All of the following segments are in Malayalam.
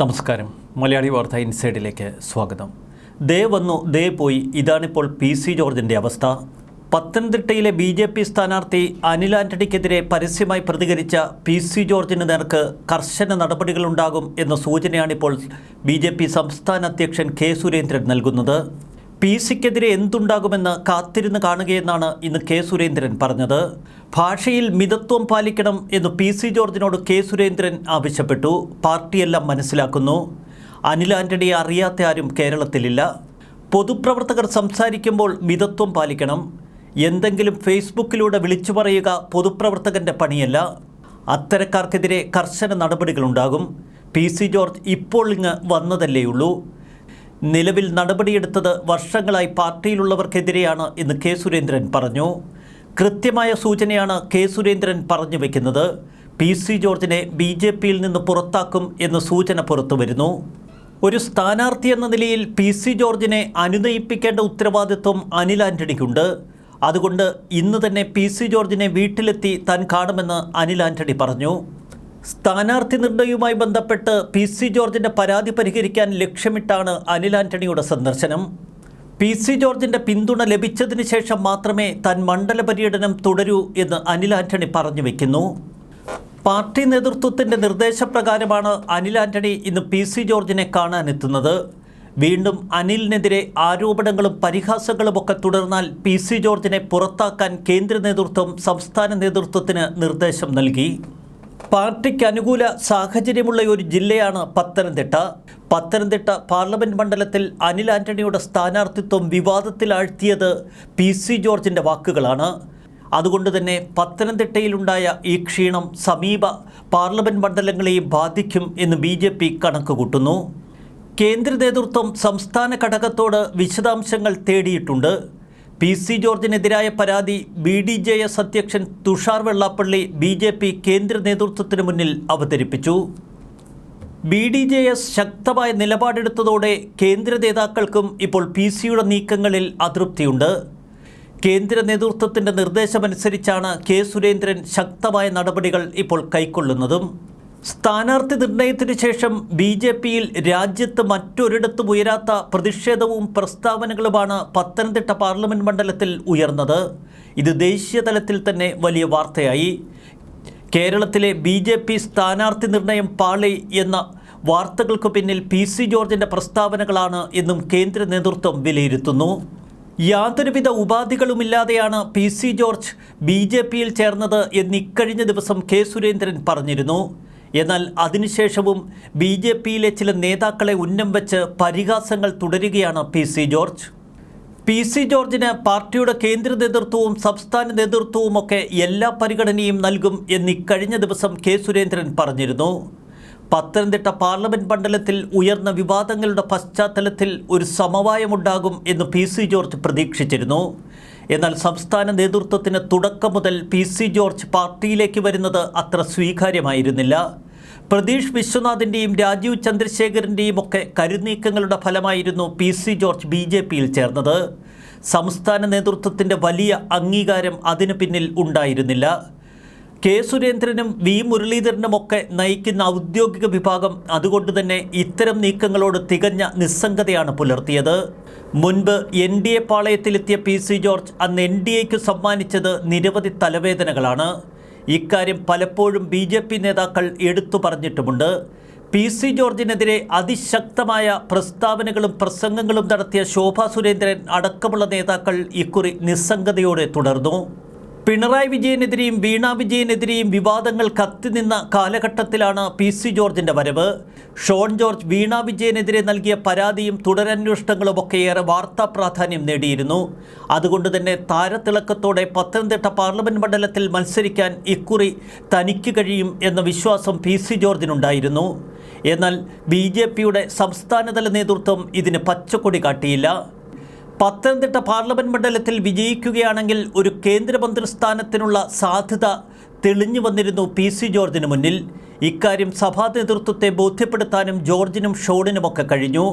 നമസ്കാരം. മലയാളി വാർത്ത ഇൻസൈഡിലേക്ക് സ്വാഗതം. ദേ വന്നു ദേ പോയി. ഇതാണിപ്പോൾ പി സി ജോർജിന്റെ അവസ്ഥ. പത്തനംതിട്ടയിലെ ബി ജെ പി സ്ഥാനാർത്ഥി അനിൽ ആന്റണിക്കെതിരെ പരസ്യമായി പ്രതികരിച്ച പി സി ജോർജിന് നേർക്ക് കർശന നടപടികളുണ്ടാകും എന്ന സൂചനയാണിപ്പോൾ ബി ജെ പി സംസ്ഥാന അധ്യക്ഷൻ കെ സുരേന്ദ്രൻ നൽകുന്നത്. പി സിക്കെതിരെ എന്തുണ്ടാകുമെന്ന് കാത്തിരുന്ന് കാണുകയെന്നാണ് ഇന്ന് കെ സുരേന്ദ്രൻ പറഞ്ഞത്. ഭാഷയിൽ മിതത്വം പാലിക്കണം എന്ന് പി സി ജോർജിനോട് കെ സുരേന്ദ്രൻ ആവശ്യപ്പെട്ടു. പാർട്ടിയെല്ലാം മനസ്സിലാക്കുന്നു. അനിൽ ആന്റണിയെ അറിയാത്ത ആരും കേരളത്തിലില്ല. പൊതുപ്രവർത്തകർ സംസാരിക്കുമ്പോൾ മിതത്വം പാലിക്കണം. എന്തെങ്കിലും ഫേസ്ബുക്കിലൂടെ വിളിച്ചു പറയുക പൊതുപ്രവർത്തകന്റെ പണിയല്ല. അത്തരക്കാർക്കെതിരെ കർശന നടപടികളുണ്ടാകും. പി സി ജോർജ് ഇപ്പോൾ ഇങ്ങ് വന്നതല്ലേയുള്ളൂ. നിലവിൽ നടപടിയെടുത്തത് വർഷങ്ങളായി പാർട്ടിയിലുള്ളവർക്കെതിരെയാണ് എന്ന് കെ സുരേന്ദ്രൻ പറഞ്ഞു. കൃത്യമായ സൂചനയാണ് കെ സുരേന്ദ്രൻ പറഞ്ഞു വെക്കുന്നത്. പി സി ജോർജിനെ ബി ജെ പിയിൽ നിന്ന് പുറത്താക്കും എന്ന സൂചന പുറത്തുവരുന്നു ഒരു സ്ഥാനാർത്ഥി എന്ന നിലയിൽ പി സി ജോർജിനെ അനുനയിപ്പിക്കേണ്ട ഉത്തരവാദിത്വം അനിൽ ആന്റണിക്കുണ്ട്. അതുകൊണ്ട് ഇന്ന് തന്നെ പി സി ജോർജിനെ വീട്ടിലെത്തി താൻ കാണുമെന്ന് അനിൽ ആന്റണി പറഞ്ഞു. സ്ഥാനാർത്ഥി നിർണയവുമായി ബന്ധപ്പെട്ട് പി സി ജോർജിന്റെ പരാതി പരിഹരിക്കാൻ ലക്ഷ്യമിട്ടാണ് അനിൽ ആന്റണിയുടെ സന്ദർശനം. പി സി ജോർജിന്റെ പിന്തുണ ലഭിച്ചതിന് ശേഷം മാത്രമേ താൻ മണ്ഡല പര്യടനം തുടരൂ എന്ന് അനിൽ ആന്റണി പറഞ്ഞു വെക്കുന്നു. പാർട്ടി നേതൃത്വത്തിന്റെ നിർദ്ദേശപ്രകാരമാണ് അനിൽ ആന്റണി ഇന്ന് പി സി ജോർജിനെ കാണാനെത്തുന്നത്. വീണ്ടും അനിലിനെതിരെ ആരോപണങ്ങളും പരിഹാസങ്ങളുമൊക്കെ തുടർന്നാൽ പി സി ജോർജിനെ പുറത്താക്കാൻ കേന്ദ്ര നേതൃത്വം സംസ്ഥാന നേതൃത്വത്തിന് നിർദ്ദേശം നൽകി. പാർട്ടിക്ക് അനുകൂല സാഹചര്യമുള്ള ഒരു ജില്ലയാണ് പത്തനംതിട്ട. പത്തനംതിട്ട പാർലമെന്റ് മണ്ഡലത്തിൽ അനിൽ ആന്റണിയുടെ സ്ഥാനാർത്ഥിത്വം വിവാദത്തിലാഴ്ത്തിയത് പി സി ജോർജിന്റെ വാക്കുകളാണ്. അതുകൊണ്ട് തന്നെ പത്തനംതിട്ടയിലുണ്ടായ ഈ ക്ഷീണം സമീപ പാർലമെന്റ് മണ്ഡലങ്ങളെയും ബാധിക്കും എന്ന് ബി ജെ പി കണക്കുകൂട്ടുന്നു. കേന്ദ്ര നേതൃത്വം സംസ്ഥാന ഘടകത്തോട് വിശദാംശങ്ങൾ തേടിയിട്ടുണ്ട്. പി സി ജോർജിനെതിരായ പരാതി ബി ഡി ജെ എസ് അധ്യക്ഷൻ Thushar Vellappally B J P കേന്ദ്ര നേതൃത്വത്തിന് മുന്നിൽ അവതരിപ്പിച്ചു. ബി ഡി ജെ എസ് ശക്തമായ നിലപാടെടുത്തതോടെ കേന്ദ്ര നേതാക്കൾക്കും ഇപ്പോൾ പി സിയുടെ നീക്കങ്ങളിൽ അതൃപ്തിയുണ്ട്. കേന്ദ്ര നേതൃത്വത്തിന്റെ നിർദ്ദേശമനുസരിച്ചാണ് കെ സുരേന്ദ്രൻ ശക്തമായ നടപടികൾ ഇപ്പോൾ കൈക്കൊള്ളുന്നതും. സ്ഥാനാർത്ഥി നിർണയത്തിന് ശേഷം ബി ജെ പിയിൽ രാജ്യത്ത് മറ്റൊരിടത്തും ഉയരാത്ത പ്രതിഷേധവും പ്രസ്താവനകളുമാണ് പത്തനംതിട്ട പാർലമെന്റ് മണ്ഡലത്തിൽ ഉയർന്നത്. ഇത് ദേശീയ തലത്തിൽ തന്നെ വലിയ വാർത്തയായി. കേരളത്തിലെ ബി ജെ പി സ്ഥാനാർത്ഥി നിർണയം പാളി എന്ന വാർത്തകൾക്ക് പിന്നിൽ പി സി ജോർജിന്റെ പ്രസ്താവനകളാണ് എന്നും കേന്ദ്ര നേതൃത്വം വിലയിരുത്തുന്നു. യാതൊരുവിധ ഉപാധികളുമില്ലാതെയാണ് P C George B J പിയിൽ ചേർന്നത് എന്നിക്കഴിഞ്ഞ ദിവസം കെ സുരേന്ദ്രൻ പറഞ്ഞിരുന്നു. എന്നാൽ അതിനുശേഷവും ബി ജെ പിയിലെ ചില നേതാക്കളെ ഉന്നം വെച്ച് പരിഹാസങ്ങൾ തുടരുകയാണ് P C George. P C ജോർജിന് പാർട്ടിയുടെ കേന്ദ്ര നേതൃത്വവും സംസ്ഥാന നേതൃത്വവും ഒക്കെ എല്ലാ പരിഗണനയും നൽകും എന്ന് ഇക്കഴിഞ്ഞ ദിവസം കെ സുരേന്ദ്രൻ പറഞ്ഞിരുന്നു. പത്തനംതിട്ട പാർലമെന്റ് മണ്ഡലത്തിൽ ഉയർന്ന വിവാദങ്ങളുടെ പശ്ചാത്തലത്തിൽ ഒരു സമവായമുണ്ടാകും എന്ന് പി സി ജോർജ് പ്രതീക്ഷിച്ചിരുന്നു. എന്നാൽ സംസ്ഥാന നേതൃത്വത്തിന് തുടക്കം മുതൽ പി സി ജോർജ് പാർട്ടിയിലേക്ക് വരുന്നത് അത്ര സ്വീകാര്യമായിരുന്നില്ല. പ്രതീഷ് വിശ്വനാഥിന്റെയും രാജീവ് ചന്ദ്രശേഖരന്റെയും ഒക്കെ കരുനീക്കങ്ങളുടെ ഫലമായിരുന്നു P C George B J പിയിൽ ചേർന്നത്. സംസ്ഥാന നേതൃത്വത്തിന്റെ വലിയ അംഗീകാരം അതിന് പിന്നിൽ ഉണ്ടായിരുന്നില്ല. കെ സുരേന്ദ്രനും വി മുരളീധരനുമൊക്കെ നയിക്കുന്ന ഔദ്യോഗിക വിഭാഗം അതുകൊണ്ട് തന്നെ ഇത്തരം നീക്കങ്ങളോട് തികഞ്ഞ നിസ്സംഗതയാണ് പുലർത്തിയത്. മുൻപ് എൻ ഡി എ പാളയത്തിലെത്തിയ പി സി ജോർജ് അന്ന് എൻ ഡി എക്ക് സമ്മാനിച്ചത് നിരവധി തലവേദനകളാണ്. ഇക്കാര്യം പലപ്പോഴും ബി ജെ പി നേതാക്കൾ എടുത്തു പറഞ്ഞിട്ടുമുണ്ട്. പി സി ജോർജിനെതിരെ അതിശക്തമായ പ്രസ്താവനകളും പ്രസംഗങ്ങളും നടത്തിയ ശോഭാ സുരേന്ദ്രൻ അടക്കമുള്ള നേതാക്കൾ ഇക്കുറി നിസ്സംഗതയോടെ തുടർന്നു. പിണറായി വിജയനെതിരെയും വീണ വിജയനെതിരെയും വിവാദങ്ങൾ കത്തിനിന്ന കാലഘട്ടത്തിലാണ് പി സി ജോർജിന്റെ വരവ്. ഷോൺ ജോർജ് വീണ വിജയനെതിരെ നൽകിയ പരാതിയും തുടരന്വേഷണങ്ങളുമൊക്കെ ഏറെ വാർത്താ പ്രാധാന്യം നേടിയിരുന്നു. അതുകൊണ്ട് തന്നെ താരത്തിളക്കത്തോടെ പത്തനംതിട്ട പാർലമെന്റ് മണ്ഡലത്തിൽ മത്സരിക്കാൻ ഇക്കുറി തനിക്ക് കഴിയും എന്ന വിശ്വാസം പി സി ജോർജിനുണ്ടായിരുന്നു. എന്നാൽ ബി ജെ പിയുടെ സംസ്ഥാനതല നേതൃത്വം ഇതിന് പച്ചക്കൊടി കാട്ടിയില്ല. പത്തനംതിട്ട പാർലമെന്റ് മണ്ഡലത്തിൽ വിജയിക്കുകയാണെങ്കിൽ ഒരു കേന്ദ്രമന്ത്രി സ്ഥാനത്തിനുള്ള സാധ്യത തെളിഞ്ഞു വന്നിരുന്നു പി സി ജോർജിന് മുന്നിൽ. ഇക്കാര്യം സഭാ നേതൃത്വത്തെ ബോധ്യപ്പെടുത്താനും ജോർജിനും ഷോണിനുമൊക്കെ കഴിഞ്ഞു.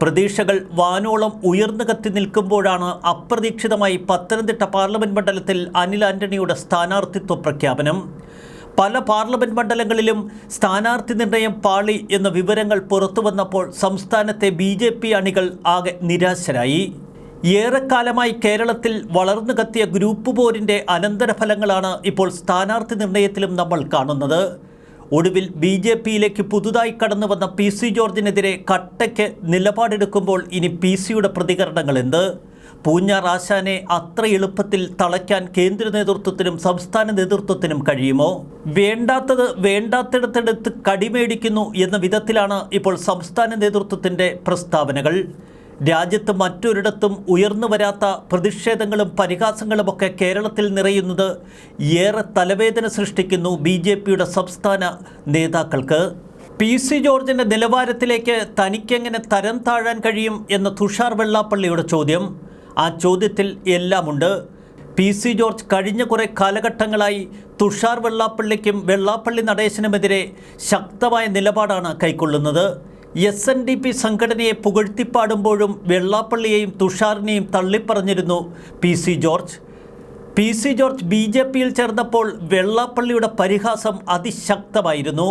പ്രതീക്ഷകൾ വാനോളം ഉയർന്നു കത്തി നിൽക്കുമ്പോഴാണ് അപ്രതീക്ഷിതമായി പത്തനംതിട്ട പാർലമെന്റ് മണ്ഡലത്തിൽ അനിൽ ആന്റണിയുടെ സ്ഥാനാർത്ഥിത്വ പ്രഖ്യാപനം. പല പാർലമെന്റ് മണ്ഡലങ്ങളിലും സ്ഥാനാർത്ഥി നിർണയം പാളി എന്ന വിവരങ്ങൾ പുറത്തുവന്നപ്പോൾ സംസ്ഥാനത്തെ ബി അണികൾ ആകെ നിരാശരായി. ഏറെക്കാലമായി കേരളത്തിൽ വളർന്നു കത്തിയ ഗ്രൂപ്പ് പോരിന്റെ അനന്തരഫലങ്ങളാണ് ഇപ്പോൾ സ്ഥാനാർത്ഥി നിർണയത്തിലും നമ്മൾ കാണുന്നത്. ഒടുവിൽ ബി ജെ പിയിലേക്ക് പുതുതായി കടന്നു വന്ന പി സി ജോർജിനെതിരെ കട്ടയ്ക്ക് നിലപാടെടുക്കുമ്പോൾ ഇനി പി സിയുടെ പ്രതികരണങ്ങൾ എന്ത് പൂഞ്ഞാർ ആശാനെ അത്ര എളുപ്പത്തിൽ തളയ്ക്കാൻ കേന്ദ്ര നേതൃത്വത്തിനും സംസ്ഥാന നേതൃത്വത്തിനും കഴിയുമോ? വേണ്ടാത്തത് വേണ്ടാത്തിടത്തെടുത്ത് കടിമേടിക്കുന്നു എന്ന വിധത്തിലാണ് ഇപ്പോൾ സംസ്ഥാന നേതൃത്വത്തിന്റെ പ്രസ്താവനകൾ. രാജ്യത്ത് മറ്റൊരിടത്തും ഉയർന്നു വരാത്ത പ്രതിഷേധങ്ങളും പരിഹാസങ്ങളുമൊക്കെ കേരളത്തിൽ നിറയുന്നത് ഏറെ തലവേദന സൃഷ്ടിക്കുന്നു ബി ജെ പിയുടെ സംസ്ഥാന നേതാക്കൾക്ക്. പി സി ജോർജിന്റെ നിലവാരത്തിലേക്ക് തനിക്കെങ്ങനെ തരം താഴാൻ കഴിയും എന്ന തുഷാർ വെള്ളാപ്പള്ളിയുടെ ചോദ്യം. ആ ചോദ്യത്തിൽ എല്ലാമുണ്ട്. പി സി ജോർജ് കഴിഞ്ഞ കുറേ കാലഘട്ടങ്ങളായി തുഷാർ വെള്ളാപ്പള്ളിക്കും വെള്ളാപ്പള്ളി നടേശനുമെതിരെ ശക്തമായ നിലപാടാണ് കൈക്കൊള്ളുന്നത്. എസ് എൻ ഡി പി സംഘടനയെ പുകഴ്ത്തിപ്പാടുമ്പോഴും വെള്ളാപ്പള്ളിയെയും തുഷാറിനെയും തള്ളിപ്പറഞ്ഞിരുന്നു P C George. P C George B J പിയിൽ ചേർന്നപ്പോൾ വെള്ളാപ്പള്ളിയുടെ പരിഹാസം അതിശക്തമായിരുന്നു.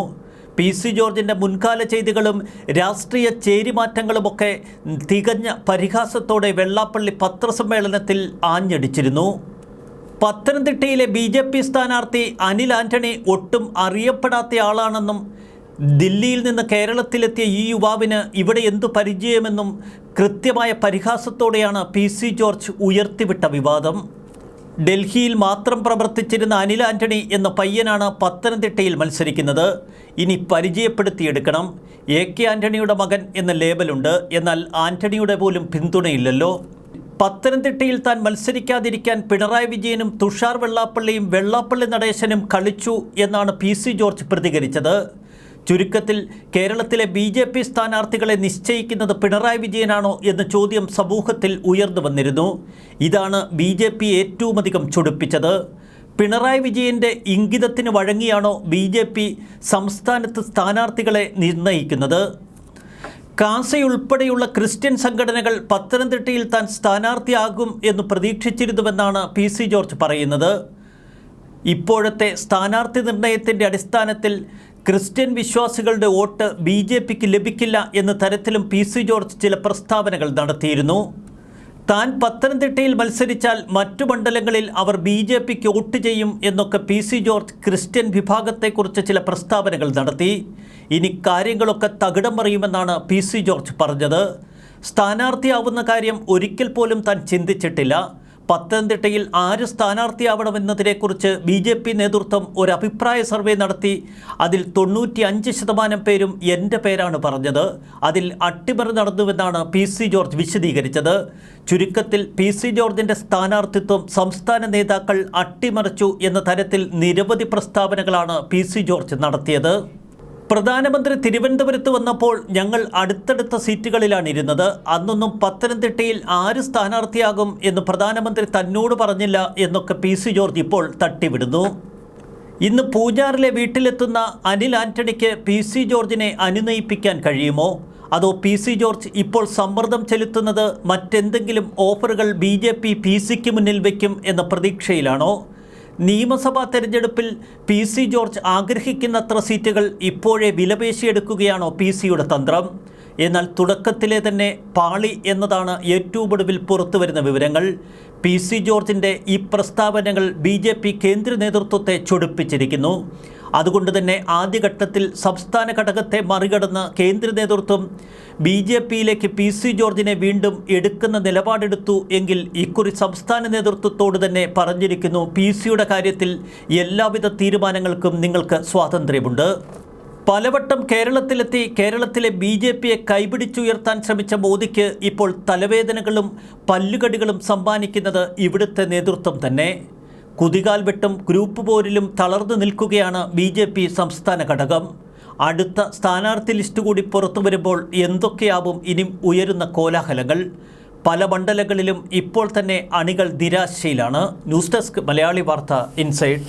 പി സി ജോർജിന്റെ മുൻകാല ചെയ്തികളും രാഷ്ട്രീയ ചേരിമാറ്റങ്ങളുമൊക്കെ തികഞ്ഞ പരിഹാസത്തോടെ വെള്ളാപ്പള്ളി പത്രസമ്മേളനത്തിൽ ആഞ്ഞടിച്ചിരുന്നു. പത്തനംതിട്ടയിലെ ബി ജെ പി സ്ഥാനാർത്ഥി അനിൽ ആന്റണി ഒട്ടും അറിയപ്പെടാത്തയാളാണെന്നും ദില്ലിയിൽ നിന്ന് കേരളത്തിലെത്തിയ ഈ യുവാവിന് ഇവിടെ എന്തു പരിചയമെന്നും കൃത്യമായ പരിഹാസത്തോടെയാണ് പി സി ജോർജ് ഉയർത്തിവിട്ട വിവാദം. ഡൽഹിയിൽ മാത്രം പ്രവർത്തിച്ചിരുന്ന അനിൽ ആന്റണി എന്ന പയ്യനാണ് പത്തനംതിട്ടയിൽ മത്സരിക്കുന്നത്. ഇനി പരിചയപ്പെടുത്തിയെടുക്കണം. എ കെ ആന്റണിയുടെ മകൻ എന്ന ലേബലുണ്ട്. എന്നാൽ ആന്റണിയുടെ പോലും പിന്തുണയില്ലല്ലോ. പത്തനംതിട്ടയിൽ താൻ മത്സരിക്കാതിരിക്കാൻ പിണറായി വിജയനും തുഷാർ വെള്ളാപ്പള്ളിയും വെള്ളാപ്പള്ളി നടേശനും കളിച്ചു എന്നാണ് പി സി ജോർജ് പ്രതികരിച്ചത്. ചുരുക്കത്തിൽ കേരളത്തിലെ ബി ജെ പി സ്ഥാനാർത്ഥികളെ നിശ്ചയിക്കുന്നത് പിണറായി വിജയനാണോ എന്ന ചോദ്യം സമൂഹത്തിൽ ഉയർന്നു വന്നിരുന്നു. ഇതാണ് ബി ജെ പി ഏറ്റവുമധികം ചൊടിപ്പിച്ചത്. പിണറായി വിജയന്റെ ഇംഗിതത്തിന് വഴങ്ങിയാണോ ബി ജെ പി സംസ്ഥാനത്ത് സ്ഥാനാർത്ഥികളെ നിർണയിക്കുന്നത് കാസയുൾപ്പെടെയുള്ള ക്രിസ്ത്യൻ സംഘടനകൾ പത്തനംതിട്ടയിൽ താൻ സ്ഥാനാർത്ഥിയാകും എന്ന് പ്രതീക്ഷിച്ചിരുന്നുവെന്നാണ് പി സി ജോർജ് പറയുന്നത്. ഇപ്പോഴത്തെ സ്ഥാനാർത്ഥി നിർണയത്തിന്റെ അടിസ്ഥാനത്തിൽ ക്രിസ്ത്യൻ വിശ്വാസികളുടെ വോട്ട് ബി ജെ പിക്ക് ലഭിക്കില്ല എന്ന തരത്തിലും പി സി ജോർജ് ചില പ്രസ്താവനകൾ നടത്തിയിരുന്നു. താൻ പത്തനംതിട്ടയിൽ മത്സരിച്ചാൽ മറ്റു മണ്ഡലങ്ങളിൽ അവർ ബി ജെ പിക്ക് വോട്ട് ചെയ്യും എന്നൊക്കെ പി സി ജോർജ് ക്രിസ്ത്യൻ വിഭാഗത്തെക്കുറിച്ച് ചില പ്രസ്താവനകൾ നടത്തി. ഇനി കാര്യങ്ങളൊക്കെ തകിടം മറിയുമെന്നാണ് പി സി ജോർജ് പറഞ്ഞത്. സ്ഥാനാർത്ഥിയാവുന്ന കാര്യം ഒരിക്കൽ പോലും താൻ ചിന്തിച്ചിട്ടില്ല. പത്തനംതിട്ടയിൽ ആര് സ്ഥാനാർത്ഥിയാവണമെന്നതിനെക്കുറിച്ച് ബി ജെ പി നേതൃത്വം ഒരു അഭിപ്രായ സർവേ നടത്തി. അതിൽ തൊണ്ണൂറ്റി അഞ്ച് ശതമാനം പേരും എന്റെ പേരാണ് പറഞ്ഞത്. അതിൽ അട്ടിമറി നടന്നുവെന്നാണ് പി സി ജോർജ് വിശദീകരിച്ചത്. ചുരുക്കത്തിൽ പി സി ജോർജിന്റെ സ്ഥാനാർത്ഥിത്വം സംസ്ഥാന നേതാക്കൾ അട്ടിമറിച്ചു എന്ന തരത്തിൽ നിരവധി പ്രസ്താവനകളാണ് പി സി ജോർജ് നടത്തിയത്. പ്രധാനമന്ത്രി തിരുവനന്തപുരത്ത് വന്നപ്പോൾ ഞങ്ങൾ അടുത്തടുത്ത സീറ്റുകളിലാണ് ഇരുന്നത്. അന്നൊന്നും പത്തനംതിട്ടയിൽ ആര് സ്ഥാനാർത്ഥിയാകും എന്ന് പ്രധാനമന്ത്രി തന്നോട് പറഞ്ഞില്ല എന്നൊക്കെ പി സി ജോർജ് ഇപ്പോൾ തട്ടിവിടുന്നു. ഇന്ന് പൂജാറിലെ വീട്ടിലെത്തുന്ന അനിൽ ആന്റണിക്ക് പി സി ജോർജിനെ അനുനയിപ്പിക്കാൻ കഴിയുമോ? അതോ പി സി ജോർജ് ഇപ്പോൾ സമ്മർദ്ദം ചെലുത്തുന്നത് മറ്റെന്തെങ്കിലും ഓഫറുകൾ ബി ജെ പി സിക്ക് മുന്നിൽ വയ്ക്കും എന്ന പ്രതീക്ഷയിലാണോ? നിയമസഭാ തെരഞ്ഞെടുപ്പിൽ പി സി ജോർജ് ആഗ്രഹിക്കുന്നത്ര സീറ്റുകൾ ഇപ്പോഴേ വിലപേശിയെടുക്കുകയാണോ പി സിയുടെ തന്ത്രം? എന്നാൽ തുടക്കത്തിലെ തന്നെ പാളി എന്നതാണ് ഏറ്റവും ഒടുവിൽ പുറത്തുവരുന്ന വിവരങ്ങൾ. പി സി ജോർജിന്റെ ഈ പ്രസ്താവനകൾ ബി കേന്ദ്ര നേതൃത്വത്തെ ചൊടിപ്പിച്ചിരിക്കുന്നു. അതുകൊണ്ട് തന്നെ ആദ്യഘട്ടത്തിൽ സംസ്ഥാന ഘടകത്തെ മറികടന്ന് കേന്ദ്ര നേതൃത്വം ബി ജെ പിയിലേക്ക് പി സി ജോർജിനെ വീണ്ടും എടുക്കുന്ന നിലപാടെടുത്തു എങ്കിൽ ഇക്കുറി സംസ്ഥാന നേതൃത്വത്തോട് തന്നെ പറഞ്ഞിരിക്കുന്നു. പി സിയുടെ കാര്യത്തിൽ എല്ലാവിധ തീരുമാനങ്ങൾക്കും നിങ്ങൾക്ക് സ്വാതന്ത്ര്യമുണ്ട്. പലവട്ടം കേരളത്തിലെത്തി കേരളത്തിലെ ബി ജെ പിയെ കൈപിടിച്ചുയർത്താൻ ശ്രമിച്ച മോദിക്ക് ഇപ്പോൾ തലവേദനകളും പല്ലുകടികളും സമ്മാനിക്കുന്നത് ഇവിടുത്തെ നേതൃത്വം തന്നെ. കുതികാൽ വെട്ടും ഗ്രൂപ്പ് പോരിലും തളർന്നു നിൽക്കുകയാണ് ബി ജെ പി സംസ്ഥാന ഘടകം. അടുത്ത സ്ഥാനാർത്ഥി ലിസ്റ്റ് കൂടി പുറത്തു വരുമ്പോൾ എന്തൊക്കെയാവും ഇനി ഉയരുന്ന കോലാഹലങ്ങൾ? പല മണ്ഡലങ്ങളിലും ഇപ്പോൾ തന്നെ അണികൾ നിരാശയിലാണ്. ന്യൂസ് ഡെസ്ക് മലയാളി വാർത്ത ഇൻസൈഡ്.